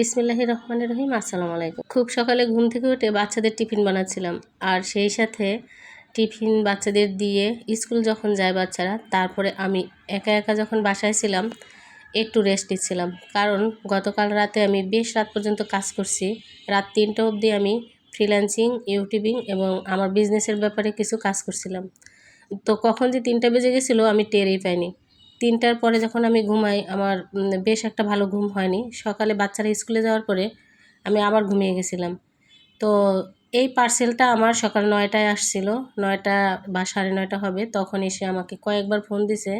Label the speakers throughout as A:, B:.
A: বিসমিল্লাহ রহমান রহিম, আসসালামু আলাইকুম। খুব সকালে ঘুম থেকে উঠে বাচ্চাদের টিফিন বানাচ্ছিলাম। আর সেই সাথে টিফিন বাচ্চাদের দিয়ে স্কুল যখন যায় বাচ্চারা, তারপরে আমি একা একা যখন বাসায় ছিলাম, একটু রেস্ট নিচ্ছিলাম। কারণ গতকাল রাতে আমি বেশ রাত পর্যন্ত কাজ করছি। রাত তিনটা অবধি আমি ফ্রিল্যান্সিং ইউটিউবিং এবং আমার বিজনেসের ব্যাপারে কিছু কাজ করছিলাম। তো কখন যে তিনটা বেজে গেছিল আমি টেরই পাইনি। তিনটার পরে যখন আমি ঘুমাই, আমার বেশ একটা ভালো ঘুম হয়নি। সকালে বাচ্চারা স্কুলে যাওয়ার পরে আমি আবার ঘুমিয়ে গেছিলাম। তো এই পার্সেলটা আমার সকাল নয়টায় আসছিল, নয়টা বা সাড়ে নয়টা হবে। তখন এসে আমাকে কয়েকবার ফোন দিছে।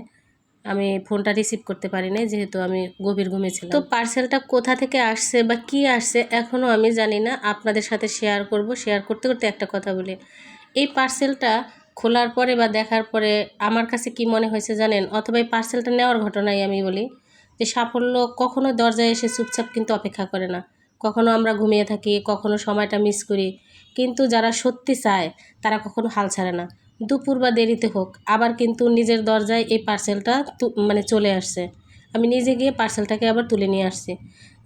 A: আমি ফোনটা রিসিভ করতে পারি নাই, যেহেতু আমি গভীর ঘুমিয়েছিলাম তো পার্সেলটা কোথা থেকে আসছে বা কি আসছে এখনও আমি জানি না। আপনাদের সাথে শেয়ার করব। শেয়ার করতে করতে একটা কথা বলি। এই পার্সেলটা খোলার পরে বা দেখার পরে আমার কাছে কি মনে হয়েছে জানেন? অথবা এই পার্সেলটা নেওয়ার ঘটনাই আমি বলি যে সাফল্য কখনো দরজায় এসে চুপচাপ কিন্তু অপেক্ষা করে না। কখনো আমরা ঘুমিয়ে থাকি, কখনো সময়টা মিস করি। কিন্তু যারা সত্যি চায়, তারা কখনো হাল ছাড়ে না। দুপুর বা দেরিতে হোক, আবার কিন্তু নিজের দরজায় এই পার্সেলটা মানে চলে আসছে। আমি নিজে গিয়ে পার্সেলটাকে আবার তুলে নিয়ে আসছি।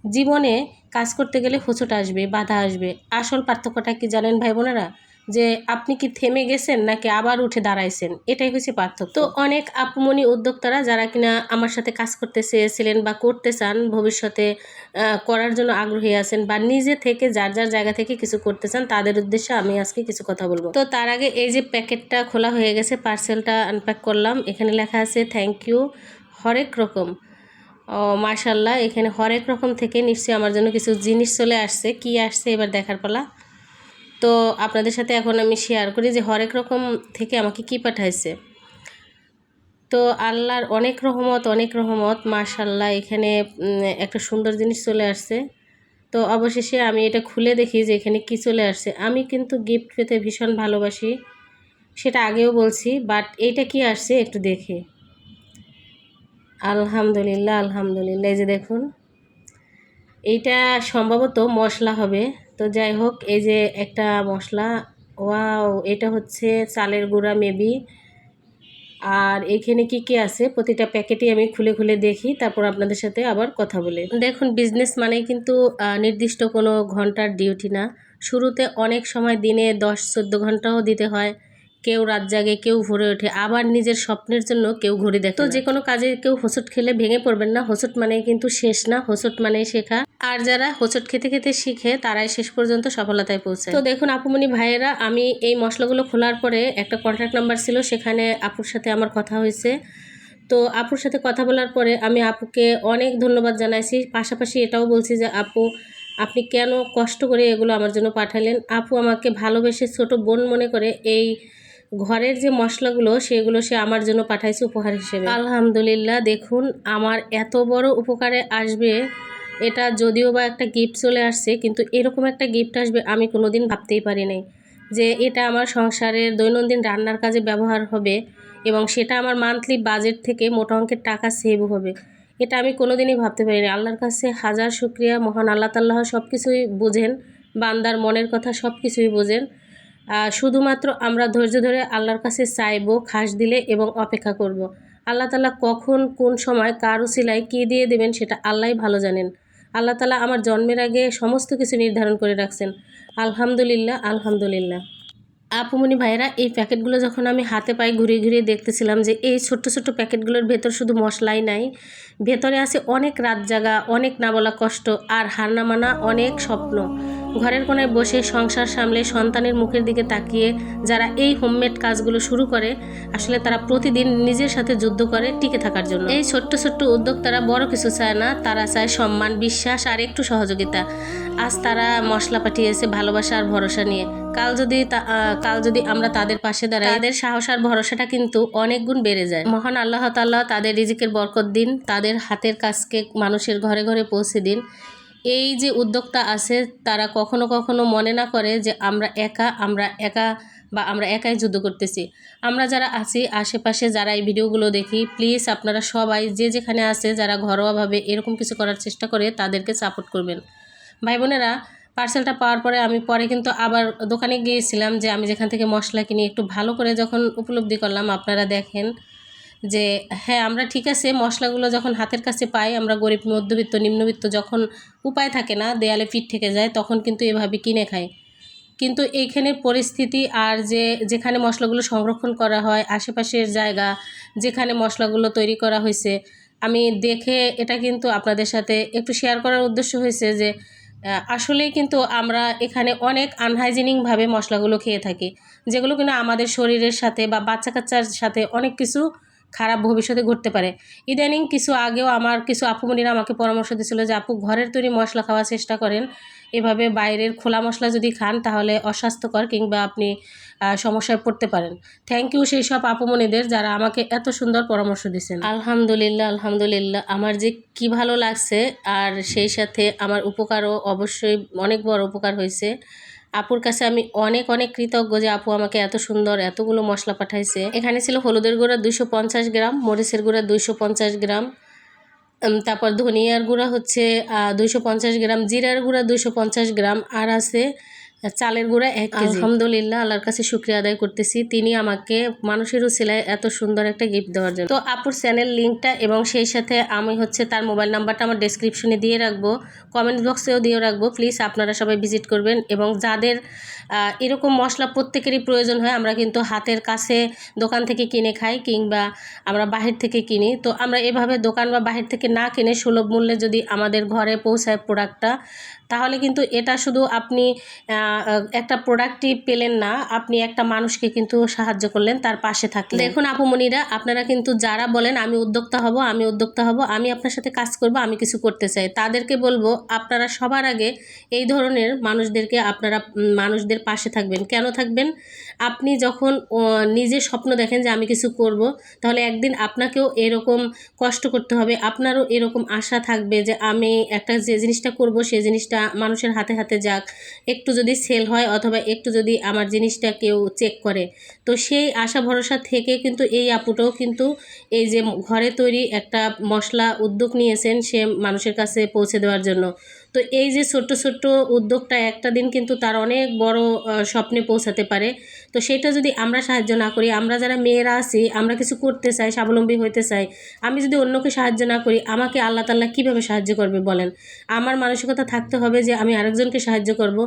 A: জীবনে কাজ করতে গেলে হোঁচট আসবে, বাধা আসবে। আসল পার্থক্যটা কি জানেন ভাই বোনেরা? যে আপনি কি থেমে গেছেন নাকি আবার উঠে দাঁড়াইছেন? এটাই হচ্ছে পার্থক্য। তো অনেক আপুমনি উদ্যোক্তারা যারা কিনা আমার সাথে কাজ করতে চেয়েছিলেন বা করতে চান ভবিষ্যতে করার জন্য আগ্রহী আছেন বা নিজে থেকে যার যার জায়গা থেকে কিছু করতে চান তাদের উদ্দেশ্যে আমি আজকে কিছু কথা বলব। তো তার আগে এই যে প্যাকেটটা খোলা হয়ে গেছে পার্সেলটা আনপ্যাক করলাম। এখানে লেখা আছে থ্যাংক ইউ হরেক রকম। ও মাশাল্লাহ এখানে হরেক রকম থেকে নিশ্চয়ই আমার জন্য কিছু জিনিস চলে আসছে। কি আসছে এবার দেখার পালা? তো আপনাদের সাথে এখন আমি শেয়ার করি যে হরেক রকম থেকে আমাকে কি পাঠাইছে। তো আল্লাহর অনেক রহমত অনেক রহমত মাশাল্লাহ এখানে একটা সুন্দর জিনিস চলে আসছে। তো অবশেষে আমি এটা খুলে দেখি যে এখানে কি চলে আসছে। আমি কিন্তু গিফট পেতে ভীষণ ভালোবাসি, সেটা আগেও বলছি বাট এইটা কি আসছে একটু দেখি। আলহামদুলিল্লাহ আলহামদুলিল্লাহ, এই যে দেখুন, এইটা সম্ভবত মশলা হবে। তো যাই হোক, এই যে একটা মশলা, ওয়াও, এটা হচ্ছে চালের গুঁড়া মেবি। আর এখানে কি কি আছে? প্রতিটা প্যাকেটই আমি খুলে খুলে দেখি, তারপর আপনাদের সাথে আবার কথা বলে। দেখুন বিজনেস মানে কিন্তু নির্দিষ্ট কোনো ঘণ্টার ডিউটি না। শুরুতে অনেক সময় দিনে দশ চোদ্দ ঘন্টাও দিতে হয়। কেউ রাত জাগে কেউ ভরে ওঠে। আবার নিজের স্বপ্নের জন্য কেউ ঘড়ি দেখে তো যে কোনো কাজে কেউ হোঁচট খেলে ভেঙে পড়বেন না। হোঁচট মানে কিন্তু শেষ না। হোঁচট মানে শেখা। আর যারা হোঁচট খেতে খেতে শিখে তারাই শেষ পর্যন্ত সফলতায় পৌঁছায় তো দেখুন আপুমনি ভাইয়েরা আমি এই মশলাগুলো খোলার পরে একটা কন্ট্যাক্ট নাম্বার ছিল সেখানে আপুর সাথে আমার কথা হয়েছে। তো আপুর সাথে কথা বলার পরে আমি আপুকে অনেক ধন্যবাদ জানাইছি। পাশাপাশি এটাও বলছি যে আপু আপনি কেন কষ্ট করে এগুলো আমার জন্য পাঠালেন? আপু আমাকে ভালোবেসে ছোট বোন মনে করে এই ঘরের যে মশলাগুলো, সেগুলো সে আমার জন্য পাঠাইছে উপহার হিসেবে। আলহামদুলিল্লাহ, দেখুন, আমার এত বড় উপকারে আসবে, এটা যদিও বা একটা গিফট চলে আসছে, কিন্তু এরকম একটা গিফট আসবে আমি কোনোদিন ভাবতেই পারি নাই। যে এটা আমার সংসারের দৈনন্দিন রান্নার কাজে ব্যবহার হবে এবং সেটা আমার মান্থলি বাজেট থেকে মোটা অঙ্কের টাকা সেভ হবে। এটা আমি কোনোদিনই ভাবতে পারিনি আল্লাহর কাছে হাজার শুক্রিয়া, মহান আল্লাহ তাল্লাহ সব কিছুই বোঝেন, বান্দার মনের কথা সব কিছুই বোঝেন। শুধুমাত্র আমরা ধৈর্য ধরে আল্লাহর কাছে চাইব, খাস দিলে এবং অপেক্ষা করব। আল্লাহ তালা কখন কোন সময় কারও উসিলায় কী দিয়ে দেবেন সেটা আল্লাহ ভালো জানেন। আল্লাহ তালা আমার জন্মের আগে সমস্ত কিছু নির্ধারণ করে রাখছেন। আলহামদুলিল্লাহ আলহামদুলিল্লাহ। আপুমনি ভাইরা এই প্যাকেটগুলো যখন আমি হাতে পায়ে ঘুরিয়ে ঘুরিয়ে দেখতেছিলাম যে এই ছোট্ট ছোট্ট প্যাকেটগুলোর ভেতর শুধু মশলাই নাই, ভেতরে আছে অনেক রাত জাগা অনেক না বলা কষ্ট আর হার না মানা অনেক স্বপ্ন। ঘরের কোনায় বসে সংসার সামলে সন্তানের মুখের দিকে তাকিয়ে যারা এই হোমমেড কাজগুলো শুরু করে, আসলে তারা প্রতিদিন নিজের সাথে যুদ্ধ করে টিকে থাকার জন্য। এই ছোট্ট ছোট্ট উদ্যোক্তারা বড় কিছু চায় না, তারা চায় সম্মান, বিশ্বাস আর একটু সহযোগিতা। আজ তারা মশলা পাঠিয়েছে ভালোবাসা আর ভরসা নিয়ে। কাল যদি কাল যদি আমরা তাদের পাশে দাঁড়াই, তাদের সাহস আর ভরসাটা কিন্তু অনেক গুণ বেড়ে যায়। মহান আল্লাহ তাল্লাহ তাদের রিজিকের বরকত দিন, তাদের হাতের কাজকে মানুষের ঘরে ঘরে পৌঁছে দিন। এই যে উদ্যোক্তা আছে, তারা কখনো কখনো মনে না করে যে আমরা একা আমরা একা বা আমরা একাই যুদ্ধ করতেছি। আমরা যারা আছি, আশেপাশে যারা এই ভিডিওগুলো দেখি প্লিজ আপনারা সবাই যে যেখানে আছে, যারা ঘরোয়াভাবে এরকম কিছু করার চেষ্টা করে, তাদেরকে সাপোর্ট করবেন। ভাই বোনেরা পার্সেলটা পাওয়ার পরে আমি পরে কিন্তু আবার দোকানে গিয়েছিলাম যে আমি যেখান থেকে মশলা কিনি, একটু ভালো করে যখন উপলব্ধি করলাম, আপনারা দেখেন যে হ্যাঁ আমরা ঠিক আছে, মশলাগুলো যখন হাতের কাছে পাই, আমরা গরিব, মধ্যবিত্ত, নিম্নবিত্ত যখন উপায় থাকে না, দেয়ালে পিঠ থেকে যায়, তখন কিন্তু এভাবে কিনে খাই কিন্তু এইখানে পরিস্থিতি আর যে, যেখানে মশলাগুলো সংরক্ষণ করা হয়, আশেপাশের জায়গা, যেখানে মশলাগুলো তৈরি করা হয়েছে, আমি দেখে এটা কিন্তু আপনাদের সাথে একটু শেয়ার করার উদ্দেশ্য হয়েছে যে আসলেই কিন্তু আমরা এখানে অনেক আনহাইজিনিকভাবে মশলাগুলো খেয়ে থাকি, যেগুলো কিন্তু আমাদের শরীরের সাথে বা বাচ্চা কাচ্চার সাথে অনেক কিছু খারাপ ভবিষ্যতে ঘটতে পারে। ইদানিং কিছু আগেও আমার কিছু আপুমনিরা আমাকে পরামর্শ দিয়েছিল যে, আপু, ঘরের তৈরি মশলা খাওয়ার চেষ্টা করেন। এভাবে বাইরের খোলা মশলা যদি খান, তাহলে অস্বাস্থ্যকর কিংবা আপনি সমস্যায় পড়তে পারেন। থ্যাংক ইউ সেই সব আপুমনিদের যারা আমাকে এত সুন্দর পরামর্শ দিয়েছেন। আলহামদুলিল্লাহ আলহামদুলিল্লাহ। আমার যে কি ভালো লাগছে, আর সেই সাথে আমার উপকারও অবশ্যই অনেক বড় উপকার হয়েছে। আপুর কাছে আমি অনেক অনেক কৃতজ্ঞ যে আপু আমাকে এত সুন্দর এতগুলো মশলা পাঠাইছে। এখানে ছিল হলুদের গুঁড়া দুইশো পঞ্চাশ গ্রাম, মরিচের গুঁড়া দুইশো পঞ্চাশ গ্রাম তারপর ধনিয়ার গুঁড়া হচ্ছে দুইশো পঞ্চাশ গ্রাম, জিরার গুঁড়া দুইশো পঞ্চাশ গ্রাম, আর আছে চালের গুঁড়া এক কেজি। আলহামদুলিল্লাহ, আল্লাহর কাছে শুক্রিয়া আদায় করতেছি। তিনি আমাকে মানুষেরও সেলাই এত সুন্দর একটা গিফট দেওয়ার জন্য। তো আপুর চ্যানেল লিঙ্কটা এবং সেই সাথে আমি হচ্ছে তার মোবাইল নাম্বারটা আমার ডেসক্রিপশনে দিয়ে রাখব। কমেন্ট বক্সেও দিয়ে রাখব। প্লিজ আপনারা সবাই ভিজিট করবেন এবং যাদের এরকম মশলা প্রত্যেকেরই প্রয়োজন হয়। আমরা কিন্তু হাতের কাছে দোকান থেকে কিনে খাই কিংবা আমরা বাহির থেকে কিনি। তো আমরা এভাবে দোকান বা বাহির থেকে না কিনে সুলভ মূল্যে যদি আমাদের ঘরে পৌঁছায় প্রোডাক্টটা তাহলে কিন্তু এটা শুধু আপনি একটা প্রোডাক্টই পেলেন না, আপনি একটা মানুষকে কিন্তু সাহায্য করলেন তার পাশে থাকলেন। দেখুন আপুমনিরা আপনারা কিন্তু যারা বলেন আমি উদ্যোক্তা হব, আমি উদ্যোক্তা হব, আমি আপনার সাথে কাজ করব, আমি কিছু করতে চাই। তাদেরকে বলব, আপনারা সবার আগে এই ধরনের মানুষদেরকে, আপনারা মানুষদের পাশে থাকবেন। কেন থাকবেন? আপনি যখন নিজে স্বপ্ন দেখেন যে আমি কিছু করব, তাহলে একদিন আপনাকেও এরকম কষ্ট করতে হবে। আপনারও এরকম আশা থাকবে যে আমি একটা যে জিনিসটা করব সেই জিনিসটা মানুষের হাতে হাতে যাক। একটু যদি সেল হয় অথবা একটু যদি আমার জিনিসটা কেউ চেক করে। তো সেই আশা ভরসা থেকে কিন্তু এই আপুটাও কিন্তু এই যে ঘরে তৈরি একটা মশলা উদ্যোগ নিয়েছেন সে মানুষের কাছে পৌঁছে দেওয়ার জন্য। তো এই যে ছোট্ট ছোট্ট উদ্যোগটা একটা দিন কিন্তু তার অনেক বড় স্বপ্নে পৌঁছাতে পারে। তো সেটা যদি আমরা সাহায্য না করি, আমরা যারা মেয়েরা আছি, আমরা কিছু করতে চাই, স্বাবলম্বী হতে চাই, আমি যদি অন্যকে সাহায্য না করি, আমাকে আল্লাহ তাল্লাহ কীভাবে সাহায্য করবে বলেন? আমার মানসিকতা থাকতে হবে যে আমি আরেকজনকে সাহায্য করব।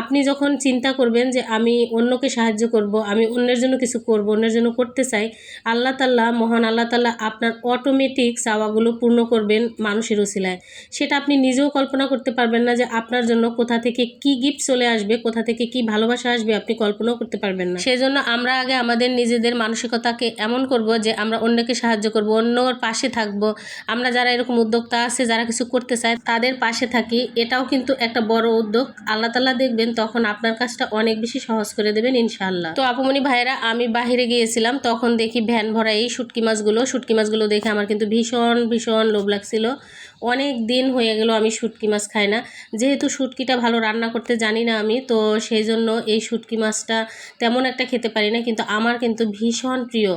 A: আপনি যখন চিন্তা করবেন যে আমি অন্যকে সাহায্য করব, আমি অন্যের জন্য কিছু করব, অন্যের জন্য করতে চাই, আল্লাহ তাল্লাহ মহান আল্লাহ তাল্লাহ আপনার অটোমেটিক চাওয়াগুলো পূর্ণ করবেন মানুষের উসিলায় সেটা আপনি নিজেও কল্পনা করতে পারবেন না যে আপনার জন্য কোথা থেকে কি গিফট চলে আসবে, কোথা থেকে কি ভালোবাসা আসবে আপনি কল্পনাও করতে পারবেন না। সেজন্য আমরা আগে আমাদের নিজেদের মানসিকতাকে এমন করব যে আমরা অন্যকে সাহায্য করব, অন্যর পাশে থাকব। আমরা যারা এরকম উদ্যোক্তা আছে, যারা কিছু করতে চায়, তাদের পাশে থাকি। এটাও কিন্তু একটা বড় উদ্যোগ। আল্লাহ তাল্লাহ দেখবেন তখন আপনার কাজটা অনেক বেশি সহজ করে দেবেন ইনশাআল্লাহ। তো আপুমনি ভাইরা আমি বাহিরে গিয়েছিলাম, তখন দেখি ভ্যান ভরা এই শুটকি মাছগুলো। শুটকি মাছগুলো দেখে আমার কিন্তু ভীষণ ভীষণ লোভ লাগছিল। অনেক দিন হয়ে গেল আমি শুটকি মাছ খাই না। যেহেতু শুটকিটা ভালো রান্না করতে জানি না আমি, তো সেই জন্য এই শুটকি মাছটা তেমন একটা খেতে পারি না, কিন্তু আমার কিন্তু ভীষণ প্রিয়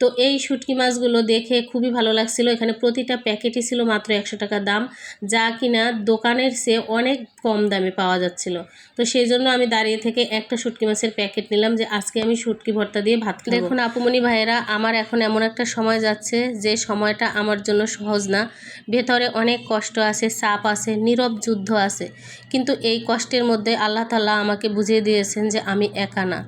A: তো এই শুটকি মাছগুলো দেখে খুবই ভালো লাগছিল। এখানে প্রতিটা প্যাকেটই ছিল মাত্র একশো টাকা দাম, যা কিনা দোকানের চেয়ে অনেক কম দামে পাওয়া যাচ্ছিল। তো সেই জন্য আমি দাঁড়িয়ে থেকে একটা শুটকি মাছের প্যাকেট নিলাম যে আজকে আমি শুটকি ভর্তা দিয়ে ভাত দেখুন আপুমনি ভাইয়েরা, আমার এখন এমন একটা সময় যাচ্ছে যে সময়টা আমার জন্য সহজ না। ভেতরে অনেক কষ্ট আছে, চাপ আছে, নীরব যুদ্ধ আছে। কিন্তু এই কষ্টের মধ্যে আল্লাহ তাল্লাহ আমাকে বুঝিয়ে দিয়েছেন যে আমি একা না।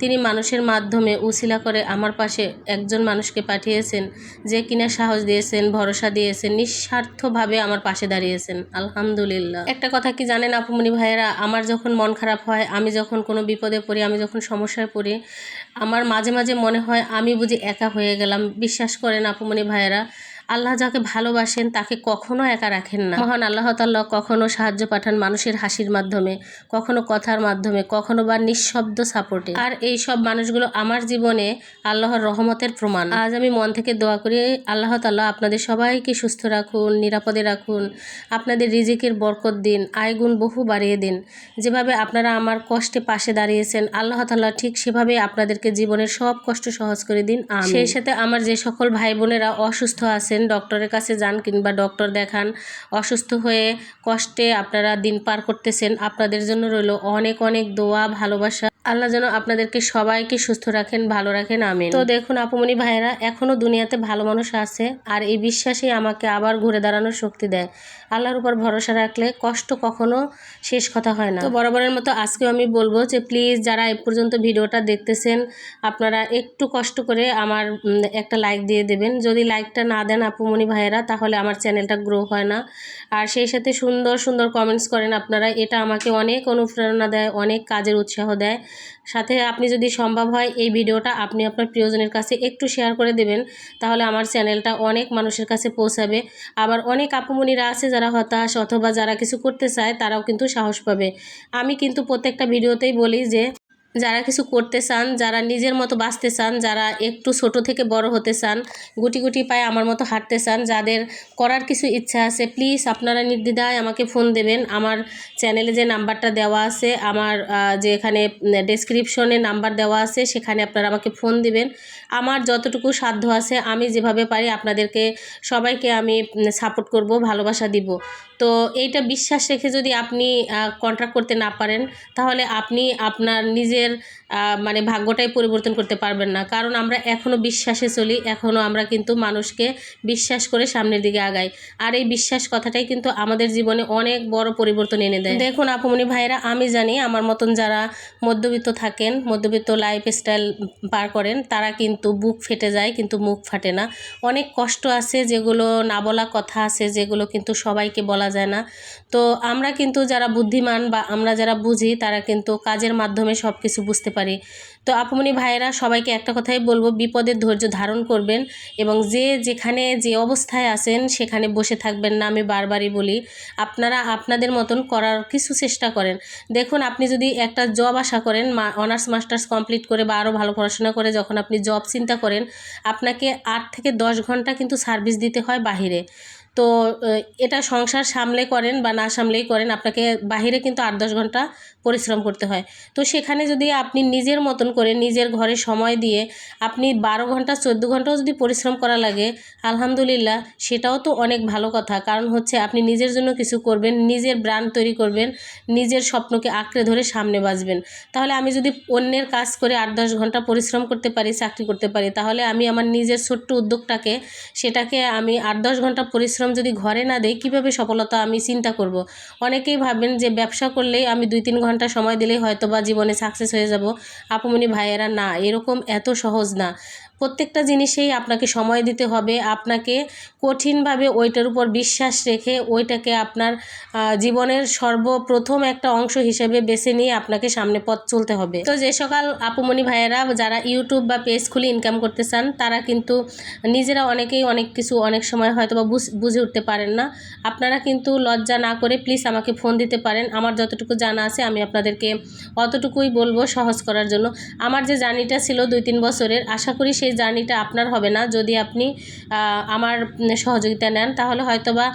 A: তিনি মানুষের মাধ্যমে উসিলা করে আমার পাশে একজন মানুষকে পাঠিয়েছেন, যে কিনা সাহস দিয়েছেন, ভরসা দিয়েছেন, নিঃস্বার্থভাবে আমার পাশে দাঁড়িয়েছেন। আলহামদুলিল্লাহ। একটা কথা কি জানেন আপুমনি ভাইয়েরা? আমার যখন মন খারাপ হয়, আমি যখন কোনো বিপদে পড়ি, আমি যখন সমস্যায় পড়ি, আমার মাঝে মাঝে মনে হয় আমি বুঝি একা হয়ে গেলাম। বিশ্বাস করেন আপুমনি ভাইয়েরা আল্লাহ যাকে ভালোবাসেন, তাকে কখনো একা রাখেন না। মহান আল্লাহ তাল্লাহ কখনো সাহায্য পাঠান মানুষের হাসির মাধ্যমে, কখনো কথার মাধ্যমে, কখনো বা নিঃশব্দ সাপোর্টে। আর এই সব মানুষগুলো আমার জীবনে আল্লাহর রহমতের প্রমাণ। আজ আমি মন থেকে দোয়া করি, আল্লাহ তাল্লাহ আপনাদের সবাইকে সুস্থ রাখুন, নিরাপদে রাখুন, আপনাদের রিজিকের বরকত দিন, আয়গুণ বহু বাড়িয়ে দিন। যেভাবে আপনারা আমার কষ্টে পাশে দাঁড়িয়েছেন, আল্লাহ তাল্লাহ ঠিক সেভাবে আপনাদেরকে জীবনের সব কষ্ট সহজ করে দিন। সেই সাথে আমার যে সকল ভাই বোনেরা অসুস্থ আছেন ডক্টরের কাছে যান কিংবা ডক্টর দেখান। অসুস্থ হয়ে কষ্টে আপনারা দিন পার করতেছেন। আপনাদের জন্য রইল অনেক অনেক দোয়া, ভালোবাসা। আল্লাহ যেন আপনাদেরকে সবাইকে সুস্থ রাখেন, ভালো রাখেন, আমিন। তো দেখুন আপুমনি ভাইয়েরা এখনও দুনিয়াতে ভালো মানুষ আছে আর এই বিশ্বাসেই আমাকে আবার ঘুরে দাঁড়ানোর শক্তি দেয়। আল্লাহর উপর ভরসা রাখলে কষ্ট কখনো শেষ কথা হয় না। তো বরাবরের মতো আজকেও আমি বলব যে প্লিজ যারা এ পর্যন্ত ভিডিওটা দেখতেছেন, আপনারা একটু কষ্ট করে আমার একটা লাইক দিয়ে দেবেন। যদি লাইকটা না দেন আপুমনি ভাইয়েরা, তাহলে আমার চ্যানেলটা গ্রো হয় না। আর সেই সাথে সুন্দর সুন্দর কমেন্টস করেন আপনারা। এটা আমাকে অনেক অনুপ্রেরণা দেয়, অনেক কাজের উৎসাহ দেয়। সাথে আপনি যদি সম্ভব হয় এই ভিডিওটা আপনি আপনার প্রিয়জনের কাছে একটু শেয়ার করে দেবেন, তাহলে আমার চ্যানেলটা অনেক মানুষের কাছে পৌঁছাবে। আবার অনেক আপুমনিরা আছে যারা হতাশ অথবা যারা কিছু করতে চায়, তারাও কিন্তু সাহস পাবে। আমি কিন্তু প্রত্যেকটা ভিডিওতেই বলি যে যারা কিছু করতে চান, যারা নিজের মতো বাঁচতে চান, যারা একটু ছোট থেকে বড় হতে চান, গুটি গুটি পায়ে আমার মতো হাঁটতে চান, যাদের করার কিছু ইচ্ছা আছে প্লিজ আপনারা নির্দ্বিধায় আমাকে ফোন দেবেন। আমার চ্যানেলে যে নাম্বারটা দেওয়া আছে, আমার যে এখানে ডেসক্রিপশনে নাম্বার দেওয়া আছে, সেখানে আপনারা আমাকে ফোন দেবেন। আমার যতটুকু সাধ্য আছে, আমি যেভাবে পারি আপনাদেরকে, সবাইকে আমি সাপোর্ট করব, ভালোবাসা দিব। তো এইটা বিশ্বাস রেখে যদি আপনি কন্ট্রাক্ট করতে না পারেন, তাহলে আপনি আপনার নিজের আহ, মানে ভাগ্যটাই পরিবর্তন করতে পারবেন না। কারণ আমরা এখনও বিশ্বাসে চলি এখনও আমরা কিন্তু মানুষকে বিশ্বাস করে সামনের দিকে আগাই। আর এই বিশ্বাস কথাটাই কিন্তু আমাদের জীবনে অনেক বড় পরিবর্তন এনে দেয়। দেখুন আপুমনি ভাইরা আমি জানি আমার মতন যারা মধ্যবিত্ত থাকেন মধ্যবিত্ত লাইফ স্টাইল পার করেন তারা কিন্তু বুক ফেটে যায় কিন্তু মুখ ফাটে না। অনেক কষ্ট আছে যেগুলো না বলা কথা আছে যেগুলো কিন্তু সবাইকে বলা যায় না। তো আমরা কিন্তু যারা বুদ্ধিমান বা আমরা যারা বুঝি তারা কিন্তু কাজের মাধ্যমে সব কিছু বুঝতে পারি। তো আপুমনি ভাইয়েরা সবাইকে একটা কথাই বলব, বিপদের ধৈর্য ধারণ করবেন এবং যে যেখানে যে অবস্থায় আছেন সেখানে বসে থাকবেন না, আমি বারবারই বলি। আপনারা আপনাদের মতন করার কিছু চেষ্টা করেন। দেখুন, আপনি যদি একটা জব আশা করেন অনার্স মাস্টার্স কমপ্লিট করে বা আরও ভালো পড়াশোনা করে যখন আপনি জব চিন্তা করেন, আপনাকে আট থেকে দশ ঘণ্টা কিন্তু সার্ভিস দিতে হয় বাহিরে। তো এটা সংসার সামলে করেন বা না সামলেই করেন, আপনাকে বাহিরে কিন্তু আট দশ ঘণ্টা পরিশ্রম করতে হয়। তো সেখানে যদি আপনি নিজের মতন করে নিজের ঘরে সময় দিয়ে আপনি বারো ঘণ্টা, চোদ্দ ঘন্টাও যদি পরিশ্রম করা লাগে, আলহামদুলিল্লাহ সেটাও তো অনেক ভালো কথা। কারণ হচ্ছে আপনি নিজের জন্য কিছু করবেন, নিজের ব্র্যান্ড তৈরি করবেন, নিজের স্বপ্নকে আঁকড়ে ধরে সামনে বাঁচবেন। তাহলে আমি যদি অন্যের কাজ করে আট দশ ঘণ্টা পরিশ্রম করতে পারি, চাকরি করতে পারি, তাহলে আমি আমার নিজের ছোট্ট উদ্যোগটাকে, সেটাকে আমি আট দশ ঘণ্টা পরিশ্রম যদি ঘরে না দেই, কীভাবে সফলতা আমি চিন্তা করব? অনেকেই ভাবেন যে ব্যবসা করলেই আমি দুই তিন ঘণ্টা সময় দিলেই হয়তো বা জীবনে সাকসেস হয়ে যাব। আপুমনি ভাইয়েরা, না, এরকম এত সহজ না। প্রত্যেকটা জিনিসেই আপনাকে সময় দিতে হবে। আপনাকে কঠিনভাবে ওইটার উপর বিশ্বাস রেখে ওইটাকে আপনার জীবনের সর্বপ্রথম একটা অংশ হিসেবে বেছে নিয়ে আপনাকে সামনে পথ চলতে হবে। তো যে সকাল আপুমণি ভাইয়েরা যারা ইউটিউব বা পেজ খুলে ইনকাম করতে চান, তারা কিন্তু নিজেরা অনেকেই অনেক কিছু অনেক সময় হয়তো বা বুঝ- উঠতে পারেন না। আপনারা কিন্তু লজ্জা না করে প্লিজ আমাকে ফোন দিতে পারেন। আমার যতটুকু জানা আছে আমি আপনাদেরকে অতটুকুই বলব সহজ করার জন্য। আমার যে জার্নিটা ছিল দুই তিন বছরের, আশা করি সেই জার্নিটা আপনার হবে না। যদি আপনি আমার সহযোগিতা নেন, তাহলে হয়তো বা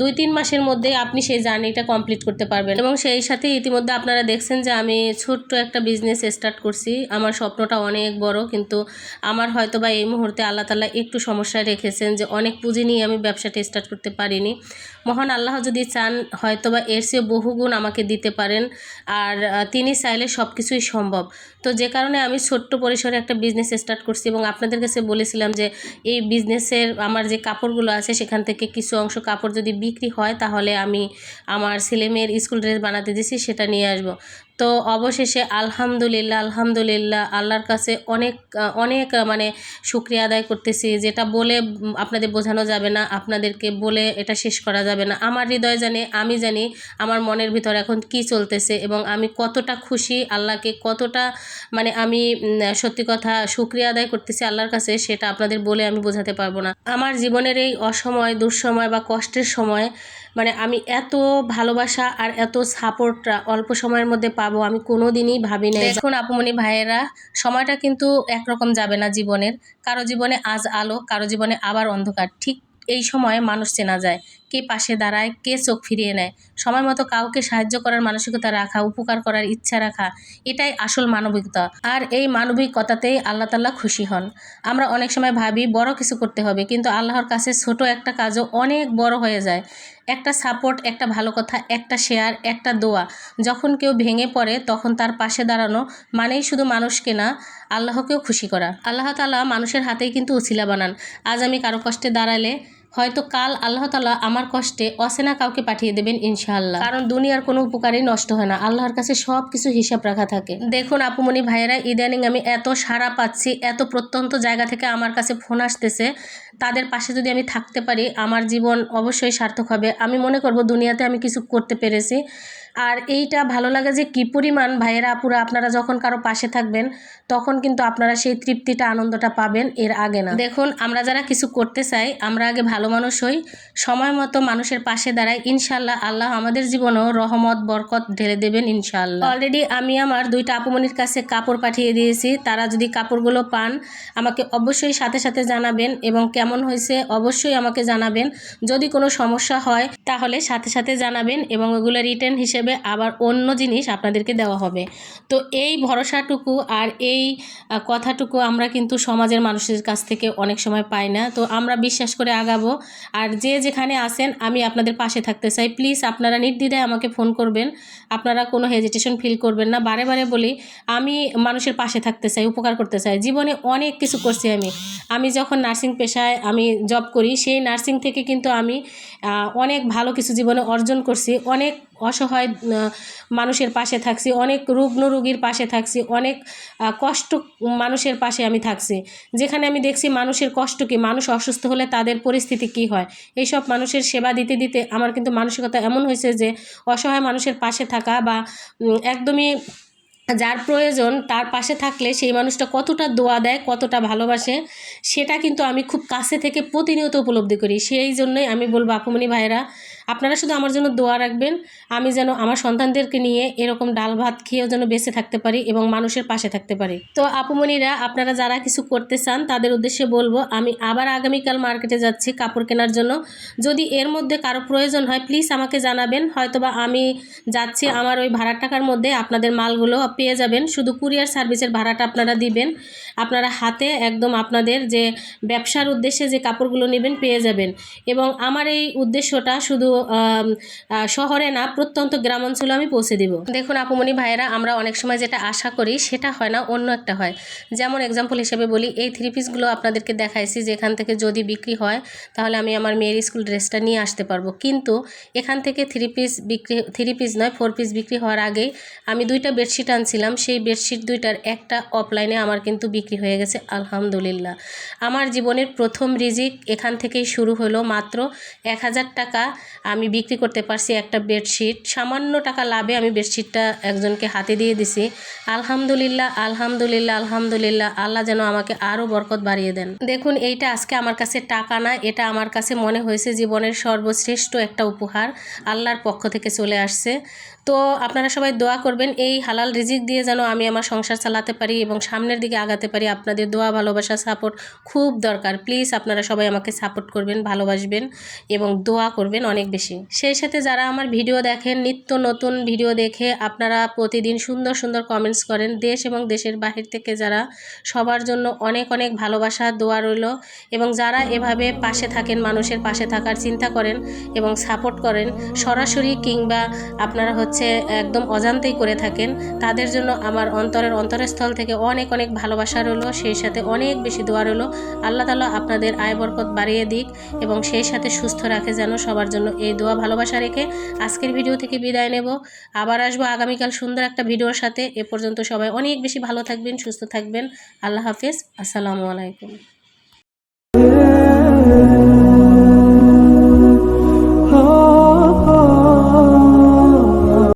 A: দুই তিন মাসের মধ্যে আপনি সেই জার্নিটা কমপ্লিট করতে পারবেন। এবং সেই সাথে ইতিমধ্যে আপনারা দেখছেন যে আমি ছোট্ট একটা বিজনেস স্টার্ট করছি। আমার স্বপ্নটা অনেক বড়, কিন্তু আমার হয়তো বা এই মুহূর্তে আল্লাহ তালা একটু সমস্যায় রেখেছেন যে অনেক পুঁজি নিয়ে আমি ব্যবসাটা স্টার্ট করতে পারিনি। মহান আল্লাহ যদি চান হয়তো বা এর চেয়ে বহুগুণ আমাকে দিতে পারেন। আর তিনি চাইলে সব কিছুই সম্ভব। তো যে কারণে আমি ছোট্ট পরিসরে একটা বিজনেস স্টার্ট করছি এবং আপনাদের কাছে বলেছিলাম যে, এই বিজনেসের আমার যে কাপড়গুলো আছে, সেখান থেকে কিছু অংশ কাপড় যদি বিক্রি হয়, তাহলে আমি আমার ছেলে মেয়ের স্কুল ড্রেস বানাতে দিছি, সেটা নিয়ে আসব। তো অবশেষে আলহামদুলিল্লাহ আলহামদুলিল্লাহ আল্লাহর কাছে অনেক অনেক মানে শুক্রিয়া আদায় করতেছি। যেটা বলে আপনাদের বোঝানো যাবে না, আপনাদেরকে বলে এটা শেষ করা যাবে না। আমার হৃদয় জানে, আমি জানি আমার মনের ভিতর এখন কি চলতেছে এবং আমি কতটা খুশি আল্লাহকে, কতটা মানে আমি সত্যি কথা শুক্রিয়া আদায় করতেছি আল্লাহর কাছে, সেটা আপনাদের বলে আমি বোঝাতে পারব না। আমার জীবনের এই অসময়, দুঃসময় বা কষ্টের সময় মানে আমি এত ভালোবাসা আর এত সাপোর্ট অল্প সময়ের মধ্যে পাবো, আমি কোনো দিনই ভাবি না এখন আপুমনি ভাইয়েরা, সময়টা কিন্তু একরকম যাবে না জীবনের। কারও জীবনে আজ আলো, কারও জীবনে আবার অন্ধকার, ঠিক এই সময় মানুষ চেনা যায়। কে পাশে দাঁড়ায়, কে চোখ ফিরিয়ে নেয়। সময় মতো কাউকে সাহায্য করার মানসিকতা রাখা, উপকার করার ইচ্ছা রাখা, এটাই আসল মানবিকতা। আর এই মানবিকতাতেই আল্লাহ তাল্লাহ খুশি হন। আমরা অনেক সময় ভাবি, বড় কিছু করতে হবে, কিন্তু আল্লাহর কাছে ছোট একটা কাজও অনেক বড় হয়ে যায়। একটা সাপোর্ট, একটা ভালো কথা, একটা শেয়ার, একটা দোয়া। যখন কেউ ভেঙে পড়ে, তখন তার পাশে দাঁড়ানো মানেই শুধু মানুষকে না, আল্লাহকেও খুশি করা। আল্লাহ তালা মানুষের হাতেই কিন্তু উছিলা বানান। আজ আমি কারও কষ্টে দাঁড়ালে হয়তো কাল আল্লাহ তালা আমার কষ্টে অসেনা কাউকে পাঠিয়ে দেবেন ইনশাআল্লাহ। কারণ দুনিয়ার কোনো উপকারই নষ্ট হয় না, আল্লাহর কাছে সব কিছু হিসাব রাখা থাকে। দেখুন আপুমনি ভাইয়েরা, ইদানিং আমি এত সারা পাচ্ছি, এত প্রত্যন্ত জায়গা থেকে আমার কাছে ফোন আসতেছে। তাদের পাশে যদি আমি থাকতে পারি, আমার জীবন অবশ্যই সার্থক হবে। আমি মনে করব দুনিয়াতে আমি কিছু করতে পেরেছি। আর এইটা ভালো লাগে যে কী পরিমাণ ভাইয়েরা, আপুরা, আপনারা যখন কারও পাশে থাকবেন, তখন কিন্তু আপনারা সেই তৃপ্তিটা, আনন্দটা পাবেন এর আগে না। দেখুন, আমরা যারা কিছু করতে চাই, আমরা আগে ভালো মানুষ হই, সময় মতো মানুষের পাশে দাঁড়াই ইনশাল্লাহ আল্লাহ আমাদের জীবনেও রহমত, বরকত ঢেলে দেবেন ইনশাল্লাহ অলরেডি আমি আমার দুইটা আপুমনির কাছে কাপড় পাঠিয়ে দিয়েছি, তারা যদি কাপড়গুলো পান, আমাকে অবশ্যই সাথে সাথে জানাবেন এবং কেমন হয়েছে অবশ্যই আমাকে জানাবেন। যদি কোনো সমস্যা হয়, তাহলে সাথে সাথে জানাবেন এবং ওগুলো রিটার্ন হিসেবে আবার অন্য জিনিস আপনাদেরকে দেওয়া হবে। তো এই ভরসাটুকু আর এই কথাটুকু আমরা কিন্তু সমাজের মানুষের কাছ থেকে অনেক সময় পাই না। তো আমরা বিশ্বাস করে আগাবো। আর যে যেখানে আসেন আমি আপনাদের পাশে থাকতে চাই। প্লিজ আপনারা নির্দ্বিধায় আমাকে ফোন করবেন। আপনারা কোনো হেজিটেশন ফিল করবেন না। বারে বারে বলি, আমি মানুষের পাশে থাকতে চাই, উপকার করতে চাই। জীবনে অনেক কিছু করছি আমি। আমি যখন নার্সিং পেশায় আমি জব করি, সেই নার্সিং থেকে কিন্তু আমি অনেক ভালো কিছু জীবনে অর্জন করছি। অনেক অসহায় মানুষের পাশে থাকছি, অনেক রুগ্ন রোগীর পাশে থাকছি, অনেক কষ্ট মানুষের পাশে আমি থাকছি। যেখানে আমি দেখছি মানুষের কষ্ট কি, মানুষ অসুস্থ হলে তাদের পরিস্থিতি কি হয়? এইসব মানুষের সেবা দিতে দিতে আমার কিন্তু মানসিকতা এমন হয়েছে যে, অসহায় মানুষের পাশে থাকা বা একদমই যার প্রয়োজন তার পাশে থাকলে সেই মানুষটা কতটা দোয়া দেয়, কতটা ভালোবাসে, সেটা কিন্তু আমি খুব কাছে থেকে প্রতিনিয়ত উপলব্ধি করি। সেই জন্যই আমি বলব আপুমনি ভাইরা আপনারা শুধু আমার জন্য দোয়া রাখবেন, আমি যেন আমার সন্তানদেরকে নিয়ে এরকম ডাল ভাত খেয়েও যেন বেঁচে থাকতে পারি এবং মানুষের পাশে থাকতে পারি। তো আপুমনিরা আপনারা যারা কিছু করতে চান, তাদের উদ্দেশ্যে বলব, আমি আবার আগামীকাল মার্কেটে যাচ্ছি কাপড় কেনার জন্য। যদি এর মধ্যে কারও প্রয়োজন হয় প্লিজ আমাকে জানাবেন। হয়তোবা আমি যাচ্ছি আমার ওই ভাড়ার টাকার মধ্যে, আপনাদের মালগুলো পেয়ে যাবেন। শুধু কুরিয়ার সার্ভিসের ভাড়াটা আপনারা দিবেন। আপনারা হাতে একদম আপনাদের যে ব্যবসার উদ্দেশ্যে যে কাপড়গুলো নেবেন পেয়ে যাবেন। এবং আমার এই উদ্দেশ্যটা শুধু শহরে না, প্রত্যন্ত গ্রাম অঞ্চলে আমি পৌঁছে দিব। দেখুন আপুমনি ভাইয়েরা, আমরা অনেক সময় যেটা আশা করি সেটা হয় না, অন্য একটা হয়। যেমন এক্সাম্পল হিসেবে বলি, এই থ্রি পিসগুলো আপনাদেরকে দেখাইছি যে এখান থেকে যদি বিক্রি হয়, তাহলে আমি আমার মেয়ের স্কুল ড্রেসটা নিয়ে আসতে পারব। কিন্তু এখান থেকে থ্রি পিস বিক্রি থ্রি পিস নয় ফোর পিস বিক্রি হওয়ার আগেই আমি দুইটা বেডশিট আনছিলাম। সেই বেডশিট দুইটার একটা অফলাইনে আমার কিন্তু বিক্রি হয়ে গেছে, আলহামদুলিল্লাহ। আমার জীবনের প্রথম রিজিক এখান থেকেই শুরু হলো, মাত্র এক হাজার টাকা আমি বিক্রি করতে পারছি একটা বেডশিট। সামান্য টাকা লাভে আমি বেডশিটটা একজনকে হাতে দিয়ে দিছি। আলহামদুলিল্লাহ আলহামদুলিল্লাহ আলহামদুলিল্লাহ, আল্লাহ যেন আমাকে আরও বরকত বাড়িয়ে দেন। দেখুন, এইটা আজকে আমার কাছে টাকা না, এটা আমার কাছে মনে হয়েছে জীবনের সর্বশ্রেষ্ঠ একটা উপহার, আল্লাহর পক্ষ থেকে চলে আসছে। তো আপনারা সবাই দোয়া করবেন, এই হালাল রিজিক দিয়ে যেন আমি আমার সংসার চালাতে পারি এবং সামনের দিকে আগাতে পারি। আপনাদের দোয়া, ভালোবাসা সাপোর্ট খুব দরকার। প্লিজ আপনারা সবাই আমাকে সাপোর্ট করবেন, ভালোবাসবেন এবং দোয়া করবেন অনেক বেশি। সেই সাথে যারা আমার ভিডিও দেখেন, নিত্য নতুন ভিডিও দেখে, আপনারা প্রতিদিন সুন্দর সুন্দর কমেন্টস করেন। দেশ এবং দেশের বাহির থেকে যারা, সবার জন্য অনেক অনেক ভালোবাসা, দোয়া রইল এবং যারা এভাবে পাশে থাকেন, মানুষের পাশে থাকার চিন্তা করেন এবং সাপোর্ট করেন, সরাসরি কিংবা আপনারা হচ্ছে একদম অজান্তেই করে থাকেন। তাদের জন্য আমার অন্তরের অন্তরস্থল থেকে অনেক অনেক ভালোবাসা রইল, সেই সাথে অনেক বেশি দোয়া রইল। আল্লাহ তালা আপনাদের আয় বরকত বাড়িয়ে দিক এবং সেই সাথে সুস্থ রাখে যেন সবার জন্য এই দোয়া ভালোবাসা রেখে আজকের ভিডিও থেকে বিদায় নেব। আবার আসব আগামীকাল সুন্দর একটা ভিডিওর সাথে। এ পর্যন্ত সবাই অনেক বেশি ভালো থাকবেন, সুস্থ থাকবেন। আল্লাহ হাফেজ। আসসালামু আলাইকুম।